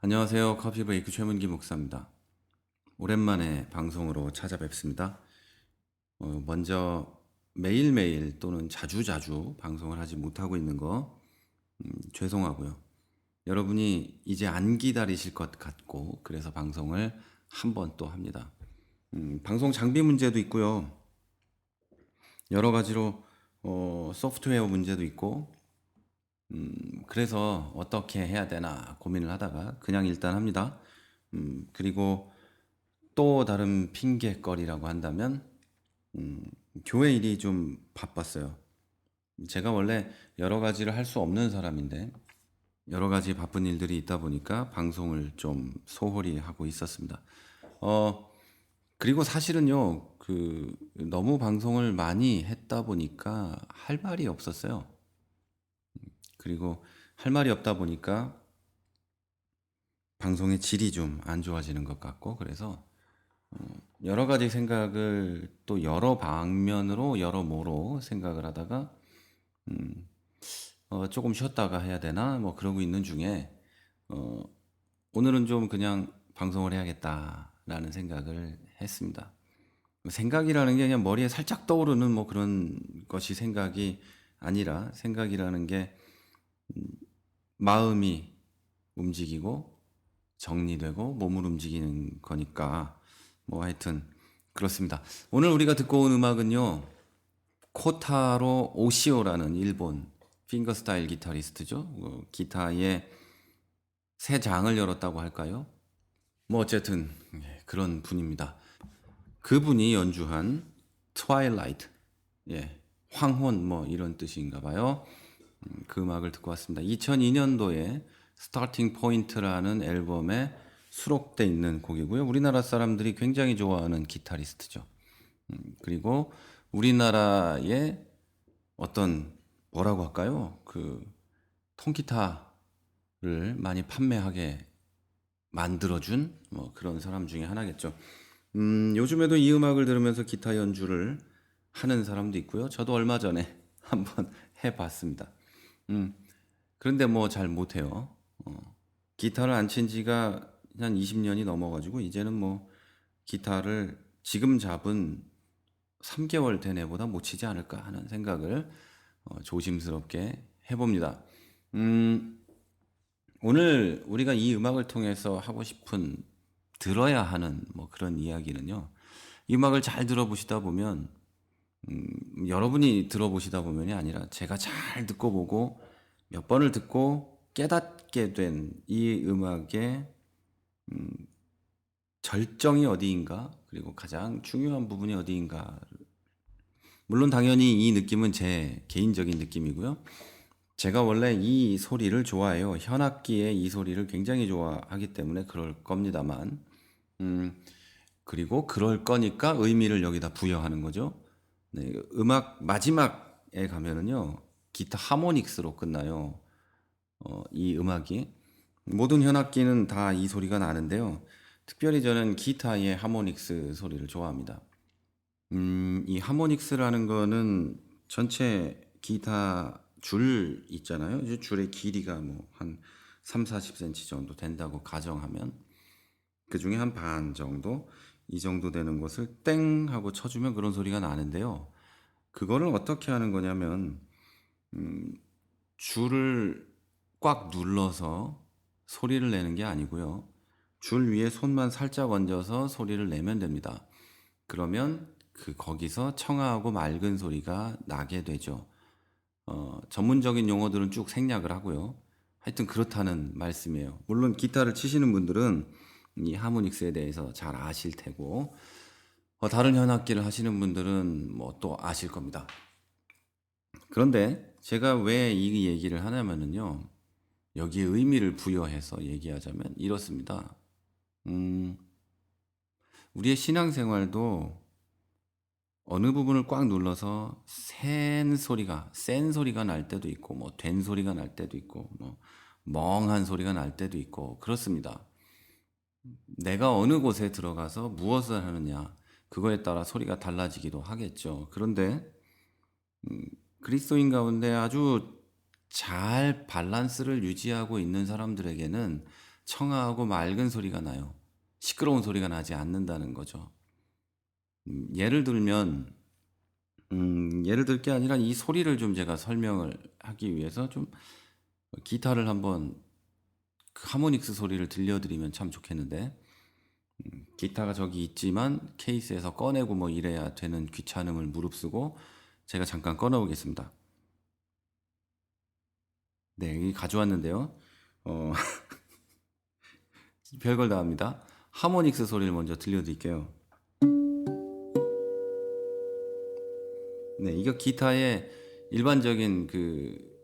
안녕하세요. 커피 브레이크 최문기 목사입니다. 오랜만에 방송으로 찾아뵙습니다. 어, 먼저 매일매일 또는 자주자주 방송을 하지 못하고 있는 거 음, 죄송하고요. 여러분이 이제 안 기다리실 것 같고 그래서 방송을 한 번 또 합니다. 음, 방송 장비 문제도 있고요. 여러 가지로 어, 소프트웨어 문제도 있고 음, 그래서 어떻게 해야 되나 고민을 하다가 그냥 일단 합니다. 음, 그리고 또 다른 핑계거리라고 한다면 음, 교회 일이 좀 바빴어요. 제가 원래 여러 가지를 할 수 없는 사람인데 여러 가지 바쁜 일들이 있다 보니까 방송을 좀 소홀히 하고 있었습니다. 어, 그리고 사실은요, 그, 너무 방송을 많이 했다 보니까 할 말이 없었어요. 그리고 할 말이 없다 보니까 방송의 질이 좀 안 좋아지는 것 같고, 그래서 어, 여러 가지 생각을 또 여러 방면으로, 여러 모로 생각을 하다가, 음, 어, 조금 쉬었다가 해야 되나, 뭐 그러고 있는 중에, 어, 오늘은 좀 그냥 방송을 해야겠다라는 생각을 했습니다. 생각이라는 게 그냥 머리에 살짝 떠오르는 뭐 그런 것이 생각이 아니라 생각이라는 게 음, 마음이 움직이고 정리되고 몸을 움직이는 거니까 뭐 하여튼 그렇습니다. 오늘 우리가 듣고 온 음악은요. 코타로 오시오라는 일본 핑거스타일 기타리스트죠. 어, 기타의 새 장을 열었다고 할까요? 뭐 어쨌든 예, 그런 분입니다. 그분이 연주한 Twilight, 예, 황혼 뭐 이런 뜻인가 봐요. 음, 그 음악을 듣고 왔습니다. 2002년도에 Starting Point라는 앨범에 수록돼 있는 곡이고요. 우리나라 사람들이 굉장히 좋아하는 기타리스트죠. 음, 그리고 우리나라의 어떤 뭐라고 할까요? 그 통기타를 많이 판매하게 만들어준 뭐 그런 사람 중에 하나겠죠. 음, 요즘에도 이 음악을 들으면서 기타 연주를 하는 사람도 있고요. 저도 얼마 전에 한번 해봤습니다. 음, 그런데 뭐 잘 못해요. 어, 기타를 안 친 지가 한 20년이 넘어가지고 이제는 뭐 기타를 지금 잡은 3개월 된 애보다 못 치지 않을까 하는 생각을 어, 조심스럽게 해봅니다. 음, 오늘 우리가 이 음악을 통해서 하고 싶은 들어야 하는 뭐 그런 이야기는요. 이 음악을 잘 들어보시다 보면 음, 여러분이 들어보시다 보면이 아니라 제가 잘 듣고 보고 몇 번을 듣고 깨닫게 된 이 음악의 음, 절정이 어디인가 그리고 가장 중요한 부분이 어디인가 물론 당연히 이 느낌은 제 개인적인 느낌이고요. 제가 원래 이 소리를 좋아해요. 현악기의 이 소리를 굉장히 좋아하기 때문에 그럴 겁니다만, 음, 그리고 그럴 거니까 의미를 여기다 부여하는 거죠. 네, 음악 마지막에 가면은요, 기타 하모닉스로 끝나요. 어, 이 음악이. 모든 현악기는 다 이 소리가 나는데요. 특별히 저는 기타의 하모닉스 소리를 좋아합니다. 음, 이 하모닉스라는 거는 전체 기타 줄 있잖아요. 이제 줄의 길이가 뭐 한 3, 40cm 정도 된다고 가정하면 그 중에 한 반 정도 이 정도 되는 것을 땡 하고 쳐주면 그런 소리가 나는데요. 그거를 어떻게 하는 거냐면 음, 줄을 꽉 눌러서 소리를 내는 게 아니고요. 줄 위에 손만 살짝 얹어서 소리를 내면 됩니다. 그러면 그 거기서 청아하고 맑은 소리가 나게 되죠. 어, 전문적인 용어들은 쭉 생략을 하고요. 하여튼 그렇다는 말씀이에요. 물론 기타를 치시는 분들은 이 하모닉스에 대해서 잘 아실 테고, 어, 다른 현악기를 하시는 분들은 뭐 또 아실 겁니다. 그런데 제가 왜 이 얘기를 하냐면은요, 여기에 의미를 부여해서 얘기하자면 이렇습니다. 음, 우리의 신앙생활도 어느 부분을 꽉 눌러서 센 소리가, 센 소리가 날 때도 있고, 뭐, 된 소리가 날 때도 있고, 뭐, 멍한 소리가 날 때도 있고, 그렇습니다. 내가 어느 곳에 들어가서 무엇을 하느냐, 그거에 따라 소리가 달라지기도 하겠죠. 그런데, 음, 그리스도인 가운데 아주 잘 밸런스를 유지하고 있는 사람들에게는 청아하고 맑은 소리가 나요. 시끄러운 소리가 나지 않는다는 거죠. 음, 예를 들면 음, 예를 들 게 아니라 이 소리를 좀 제가 설명을 하기 위해서 좀 기타를 한번 그 하모닉스 소리를 들려드리면 참 좋겠는데 음, 기타가 저기 있지만 케이스에서 꺼내고 뭐 이래야 되는 귀찮음을 무릅쓰고 제가 잠깐 꺼내오겠습니다. 네, 가져왔는데요. 어, 별걸 다 합니다. 하모닉스 소리를 먼저 들려드릴게요. 네, 이거 기타의 일반적인 그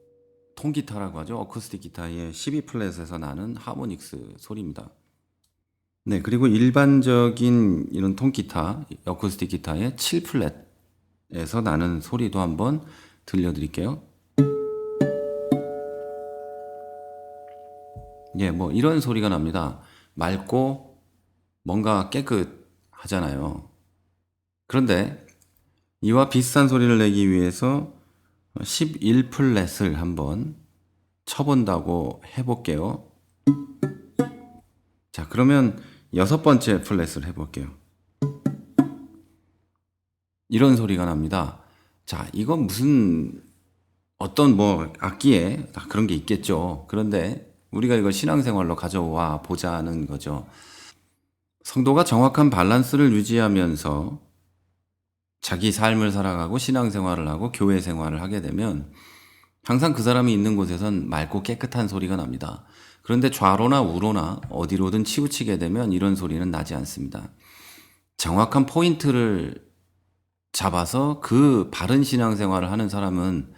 통기타라고 하죠. 어쿠스틱 기타의 12플랫에서 나는 하모닉스 소리입니다. 네, 그리고 일반적인 이런 통기타, 어쿠스틱 기타의 7플랫에서 나는 소리도 한번 들려드릴게요. 예, 뭐 이런 소리가 납니다. 맑고 뭔가 깨끗하잖아요. 그런데 이와 비슷한 소리를 내기 위해서 11 플랫을 한번 쳐본다고 해볼게요. 자, 그러면 여섯 번째 플랫을 해볼게요. 이런 소리가 납니다. 자, 이건 무슨 어떤 뭐 악기에 다 그런 게 있겠죠. 그런데 우리가 이걸 신앙생활로 가져와 보자는 거죠. 성도가 정확한 밸런스를 유지하면서 자기 삶을 살아가고 신앙생활을 하고 교회 생활을 하게 되면 항상 그 사람이 있는 곳에선 맑고 깨끗한 소리가 납니다. 그런데 좌로나 우로나 어디로든 치우치게 되면 이런 소리는 나지 않습니다. 정확한 포인트를 잡아서 그 바른 신앙생활을 하는 사람은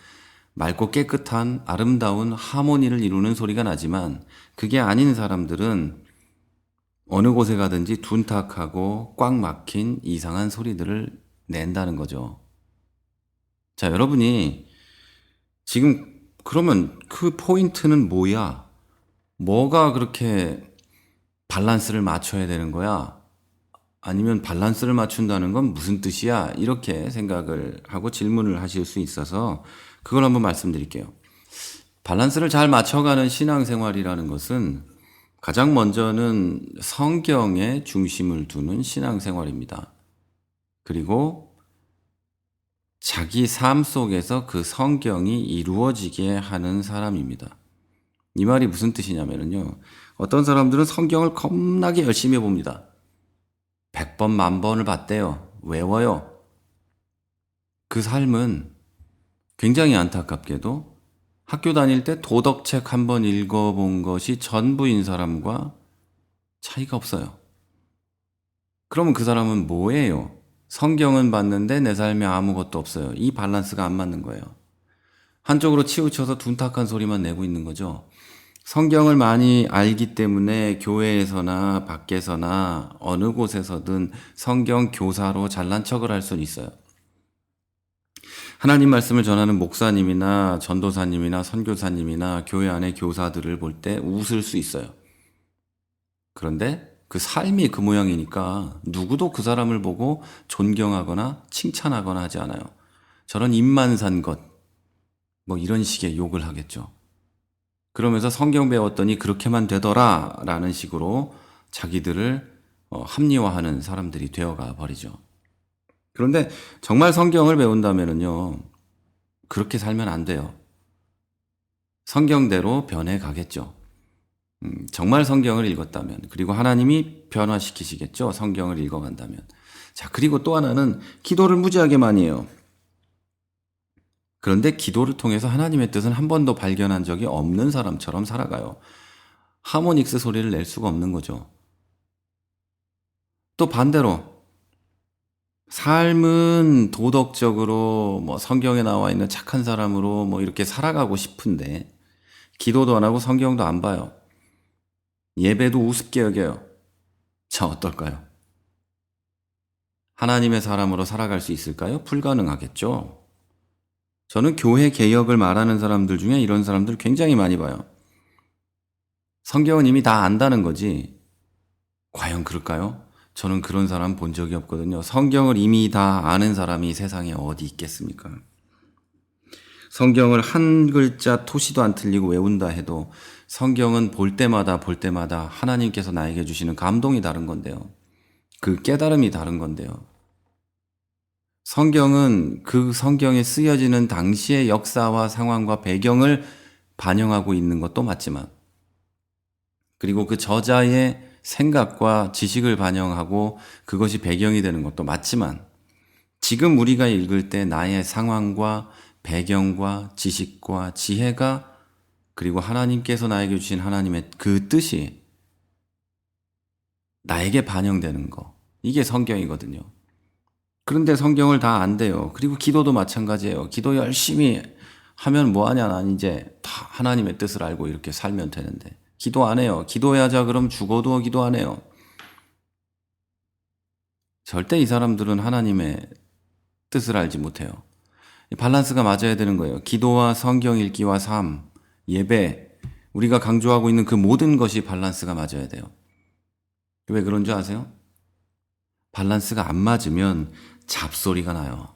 맑고 깨끗한 아름다운 하모니를 이루는 소리가 나지만 그게 아닌 사람들은 어느 곳에 가든지 둔탁하고 꽉 막힌 이상한 소리들을 낸다는 거죠. 자, 여러분이 지금 그러면 그 포인트는 뭐야? 뭐가 그렇게 밸런스를 맞춰야 되는 거야? 아니면 밸런스를 맞춘다는 건 무슨 뜻이야? 이렇게 생각을 하고 질문을 하실 수 있어서 그걸 한번 말씀드릴게요. 밸런스를 잘 맞춰가는 신앙생활이라는 것은 가장 먼저는 성경에 중심을 두는 신앙생활입니다. 그리고 자기 삶 속에서 그 성경이 이루어지게 하는 사람입니다. 이 말이 무슨 뜻이냐면요. 어떤 사람들은 성경을 겁나게 열심히 봅니다. 100번, 만 번을 봤대요. 외워요. 그 삶은 굉장히 안타깝게도 학교 다닐 때 도덕책 한 번 읽어본 것이 전부인 사람과 차이가 없어요. 그러면 그 사람은 뭐예요? 성경은 봤는데 내 삶에 아무것도 없어요. 이 밸런스가 안 맞는 거예요. 한쪽으로 치우쳐서 둔탁한 소리만 내고 있는 거죠. 성경을 많이 알기 때문에 교회에서나 밖에서나 어느 곳에서든 성경 교사로 잘난 척을 할 수는 있어요. 하나님 말씀을 전하는 목사님이나 전도사님이나 선교사님이나 교회 안의 교사들을 볼 때 웃을 수 있어요. 그런데 그 삶이 그 모양이니까 누구도 그 사람을 보고 존경하거나 칭찬하거나 하지 않아요. 저런 입만 산 것, 뭐 이런 식의 욕을 하겠죠. 그러면서 성경 배웠더니 그렇게만 되더라 라는 식으로 자기들을 어, 합리화하는 사람들이 되어가 버리죠. 그런데 정말 성경을 배운다면요. 그렇게 살면 안 돼요. 성경대로 변해 가겠죠. 음, 정말 성경을 읽었다면, 그리고 하나님이 변화시키시겠죠. 성경을 읽어간다면. 자, 그리고 또 하나는 기도를 무지하게 많이 해요. 그런데 기도를 통해서 하나님의 뜻은 한 번도 발견한 적이 없는 사람처럼 살아가요. 하모닉스 소리를 낼 수가 없는 거죠. 또 반대로, 삶은 도덕적으로 뭐 성경에 나와 있는 착한 사람으로 뭐 이렇게 살아가고 싶은데 기도도 안 하고 성경도 안 봐요. 예배도 우습게 여겨요. 자, 어떨까요? 하나님의 사람으로 살아갈 수 있을까요? 불가능하겠죠. 저는 교회 개혁을 말하는 사람들 중에 이런 사람들 굉장히 많이 봐요. 성경은 이미 다 안다는 거지. 과연 그럴까요? 저는 그런 사람 본 적이 없거든요. 성경을 이미 다 아는 사람이 세상에 어디 있겠습니까? 성경을 한 글자 토시도 안 틀리고 외운다 해도 성경은 볼 때마다 볼 때마다 하나님께서 나에게 주시는 감동이 다른 건데요. 그 깨달음이 다른 건데요. 성경은 그 성경에 쓰여지는 당시의 역사와 상황과 배경을 반영하고 있는 것도 맞지만, 그리고 그 저자의 생각과 지식을 반영하고 그것이 배경이 되는 것도 맞지만, 지금 우리가 읽을 때 나의 상황과 배경과 지식과 지혜가 그리고 하나님께서 나에게 주신 하나님의 그 뜻이 나에게 반영되는 거. 이게 성경이거든요. 그런데 성경을 다 안 돼요. 그리고 기도도 마찬가지예요. 기도 열심히 하면 뭐하냐. 난 이제 다 하나님의 뜻을 알고 이렇게 살면 되는데. 기도 안 해요. 기도해야자 그럼 죽어도 기도 안 해요. 절대 이 사람들은 하나님의 뜻을 알지 못해요. 밸런스가 맞아야 되는 거예요. 기도와 성경 읽기와 삶, 예배, 우리가 강조하고 있는 그 모든 것이 밸런스가 맞아야 돼요. 왜 그런 줄 아세요? 밸런스가 안 맞으면 잡소리가 나요.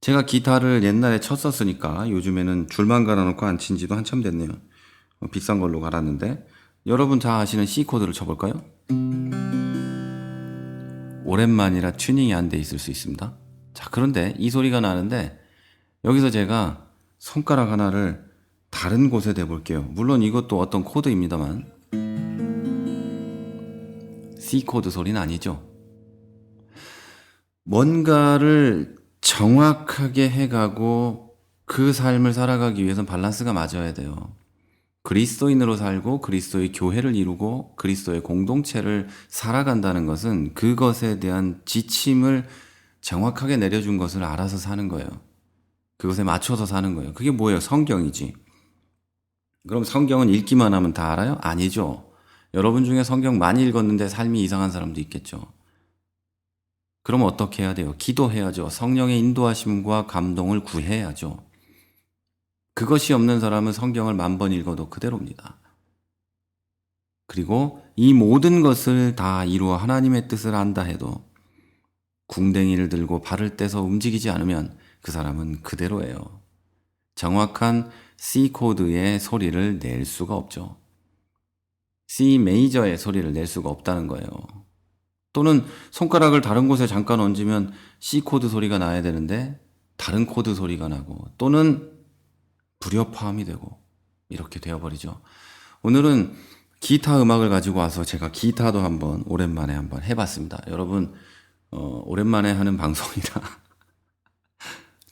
제가 기타를 옛날에 쳤었으니까 요즘에는 줄만 갈아놓고 안 친 지도 한참 됐네요. 어, 비싼 걸로 갈았는데 여러분 다 아시는 C 코드를 쳐볼까요? 오랜만이라 튜닝이 안 돼 있을 수 있습니다. 자, 그런데 이 소리가 나는데 여기서 제가 손가락 하나를 다른 곳에 대볼게요. 물론 이것도 어떤 코드입니다만 C 코드 소리는 아니죠. 뭔가를 정확하게 해가고 그 삶을 살아가기 위해선 밸런스가 맞아야 돼요. 그리스도인으로 살고 그리스도의 교회를 이루고 그리스도의 공동체를 살아간다는 것은 그것에 대한 지침을 정확하게 내려준 것을 알아서 사는 거예요. 그것에 맞춰서 사는 거예요. 그게 뭐예요? 성경이지. 그럼 성경은 읽기만 하면 다 알아요? 아니죠. 여러분 중에 성경 많이 읽었는데 삶이 이상한 사람도 있겠죠. 그럼 어떻게 해야 돼요? 기도해야죠. 성령의 인도하심과 감동을 구해야죠. 그것이 없는 사람은 성경을 만 번 읽어도 그대로입니다. 그리고 이 모든 것을 다 이루어 하나님의 뜻을 안다 해도 궁뎅이를 들고 발을 떼서 움직이지 않으면 그 사람은 그대로예요. 정확한 C 코드의 소리를 낼 수가 없죠. C 메이저의 소리를 낼 수가 없다는 거예요. 또는 손가락을 다른 곳에 잠깐 얹으면 C 코드 소리가 나야 되는데 다른 코드 소리가 나고 또는 불협화음이 되고 이렇게 되어버리죠. 오늘은 기타 음악을 가지고 와서 제가 기타도 한번 오랜만에 한번 해봤습니다. 여러분 어, 오랜만에 하는 방송이라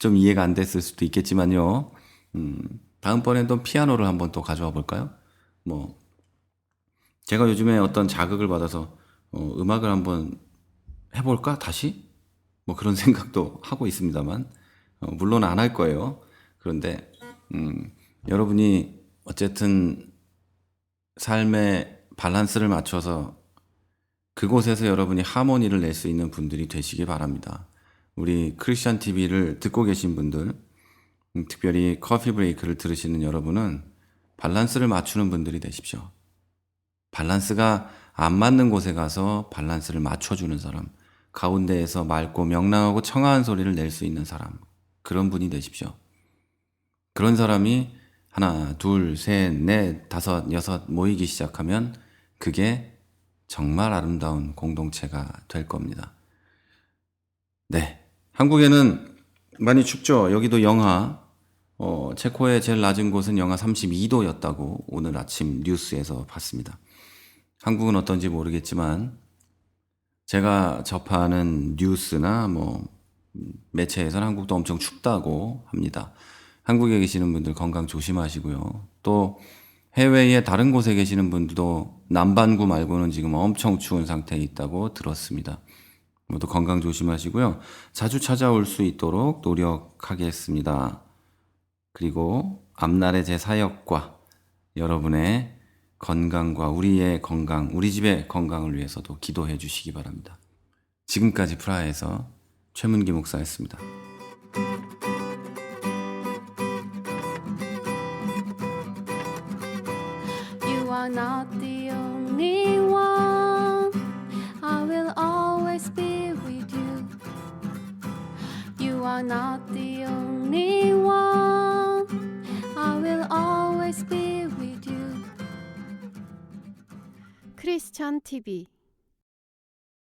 좀 이해가 안 됐을 수도 있겠지만요. 음, 다음번엔 또 피아노를 한번 또 가져와 볼까요? 뭐 제가 요즘에 어떤 자극을 받아서 어, 음악을 한번 해볼까 다시 뭐 그런 생각도 하고 있습니다만 어, 물론 안 할 거예요. 그런데 음, 여러분이 어쨌든 삶의 밸런스를 맞춰서 그곳에서 여러분이 하모니를 낼 수 있는 분들이 되시기 바랍니다. 우리 크리스천 TV를 듣고 계신 분들, 음, 특별히 커피 브레이크를 들으시는 여러분은 밸런스를 맞추는 분들이 되십시오. 밸런스가 안 맞는 곳에 가서 밸런스를 맞춰주는 사람, 가운데에서 맑고 명랑하고 청아한 소리를 낼 수 있는 사람, 그런 분이 되십시오. 그런 사람이 하나, 둘, 셋, 넷, 다섯, 여섯 모이기 시작하면 그게 정말 아름다운 공동체가 될 겁니다. 네. 한국에는 많이 춥죠. 여기도 영하, 어, 체코의 제일 낮은 곳은 영하 32도였다고 오늘 아침 뉴스에서 봤습니다. 한국은 어떤지 모르겠지만 제가 접하는 뉴스나 뭐 매체에서는 한국도 엄청 춥다고 합니다. 한국에 계시는 분들 건강 조심하시고요. 또 해외의 다른 곳에 계시는 분들도 남반구 말고는 지금 엄청 추운 상태에 있다고 들었습니다. 모두 건강 조심하시고요. 자주 찾아올 수 있도록 노력하겠습니다. 그리고 앞날의 제 사역과 여러분의 건강과 우리의 건강, 우리 집의 건강을 위해서도 기도해 주시기 바랍니다. 지금까지 프라하에서 최문기 목사였습니다. Not the are not the only one. I will always always be with you. 크리스천 TV